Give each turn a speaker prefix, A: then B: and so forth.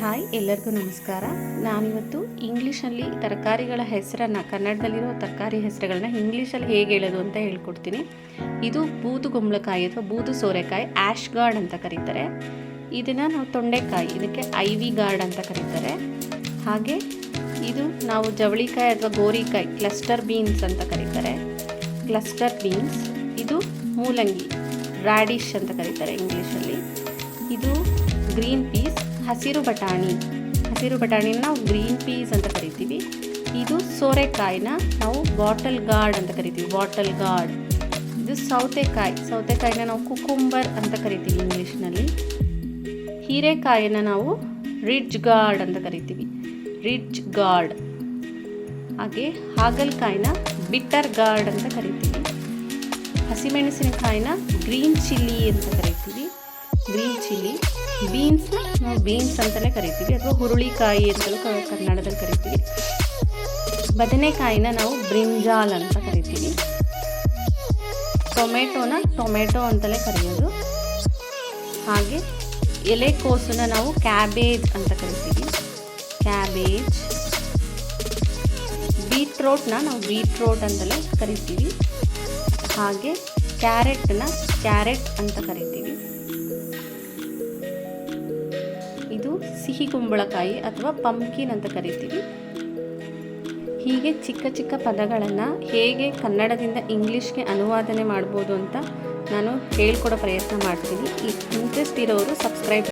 A: Hi, ಎಲ್ಲರಿಗೂ ನಮಸ್ಕಾರ. ನಾನಿವತ್ತು ಇಂಗ್ಲೀಷಲ್ಲಿ ತರಕಾರಿಗಳ ಹೆಸರನ್ನು ಕನ್ನಡದಲ್ಲಿರೋ ತರಕಾರಿ ಹೆಸರುಗಳನ್ನ ಇಂಗ್ಲೀಷಲ್ಲಿ ಹೇಗೆ ಹೇಳೋದು ಅಂತ ಹೇಳ್ಕೊಡ್ತೀನಿ. ಇದು ಬೂದು ಗುಂಬಳಕಾಯಿ ಅಥವಾ ಬೂದು ಸೋರೆಕಾಯಿ ಆ್ಯಶ್ ಗಾರ್ಡ್ ಅಂತ ಕರೀತಾರೆ. ಇದನ್ನು ನಾವು ತೊಂಡೆಕಾಯಿ, ಇದಕ್ಕೆ ಐವಿ ಗಾರ್ಡ್ ಅಂತ ಕರೀತಾರೆ. ಹಾಗೆ ಇದು ನಾವು ಜವಳಿಕಾಯಿ ಅಥವಾ ಗೋರಿಕಾಯಿ, ಕ್ಲಸ್ಟರ್ ಬೀನ್ಸ್ ಅಂತ ಕರೀತಾರೆ. ಕ್ಲಸ್ಟರ್ ಬೀನ್ಸ್, ಇದು ಮೂಲಂಗಿ, ರಾಡಿಶ್ ಅಂತ ಕರೀತಾರೆ ಇಂಗ್ಲೀಷಲ್ಲಿ. ಇದು ಗ್ರೀನ್ ಪೀಸ್ ಹಸಿರು ಬಟಾಣಿ. ಹಸಿರು ಬಟಾಣಿನ ನಾವು ಗ್ರೀನ್ ಪೀಸ್ ಅಂತ ಕರಿತೀವಿ. ಇದು ಸೋರೆಕಾಯಿನ ನಾವು ಬಾಟಲ್ ಗಾರ್ಡ್ ಅಂತ ಕರಿತೀವಿ. Bottle gourd. ಇದು ಸೌತೆಕಾಯಿ. ಸೌತೆಕಾಯಿನ ನಾವು ಕುಕುಂಬರ್ ಅಂತ ಕರಿತೀವಿ ಇಂಗ್ಲೀಷ್ನಲ್ಲಿ. ಹೀರೆಕಾಯಿನ ನಾವು ರಿಡ್ಜ್ ಗಾರ್ಡ್ ಅಂತ ಕರಿತೀವಿ. Ridge gourd. ಹಾಗೆ ಹಾಗಲಕಾಯಿನ ಬಿಟ್ಟರ್ ಗಾರ್ಡ್ ಅಂತ ಕರಿತೀವಿ. ಹಸಿಮೆಣಸಿನಕಾಯಿನ ಗ್ರೀನ್ ಚಿಲ್ಲಿ ಅಂತ ಕರಿತೀವಿ. Green chilli. ಬೀನ್ಸ್ನ ನಾವು ಬೀನ್ಸ್ ಅಂತಲೇ ಕರಿತೀವಿ ಅಥವಾ ಹುರುಳಿಕಾಯಿ ಅಂತಲೂ ಕನ್ನಡದಲ್ಲಿ ಕರಿತೀವಿ. ಬದನೆಕಾಯಿನ ನಾವು ಬ್ರಿಂಜಾಲ್ ಅಂತ ಕರಿತೀವಿ. ಟೊಮೆಟೊನ ಟೊಮೆಟೊ ಅಂತಲೇ ಕರೆಯೋದು. ಹಾಗೆ ಎಲೆಕೋಸನ್ನ ನಾವು ಕ್ಯಾಬೇಜ್ ಅಂತ ಕರಿತೀವಿ. ಕ್ಯಾಬೇಜ್. ಬೀಟ್ರೋಟ್ನ ನಾವು ಬೀಟ್ರೋಟ್ ಅಂತಲೇ ಕರಿತೀವಿ. ಹಾಗೆ ಕ್ಯಾರೆಟ್ನ ಕ್ಯಾರೆಟ್ ಅಂತ ಕರಿತೀವಿ. ಸಿಹಿ ಕುಂಬಳಕಾಯಿ ಅಥವಾ ಪಂಪ್ಕಿನ್ ಅಂತ ಕರಿತೀವಿ. ಹೀಗೆ ಚಿಕ್ಕ ಚಿಕ್ಕ ಪದಗಳನ್ನು ಹೇಗೆ ಕನ್ನಡದಿಂದ ಇಂಗ್ಲೀಷ್ಗೆ ಅನುವಾದನೆ ಮಾಡ್ಬೋದು ಅಂತ ನಾನು ಹೇಳ್ಕೊಡೋ ಪ್ರಯತ್ನ ಮಾಡ್ತೀನಿ. ಈ ಇಂಟ್ರೆಸ್ಟ್ ಇರೋರು ಸಬ್ಸ್ಕ್ರೈಬ್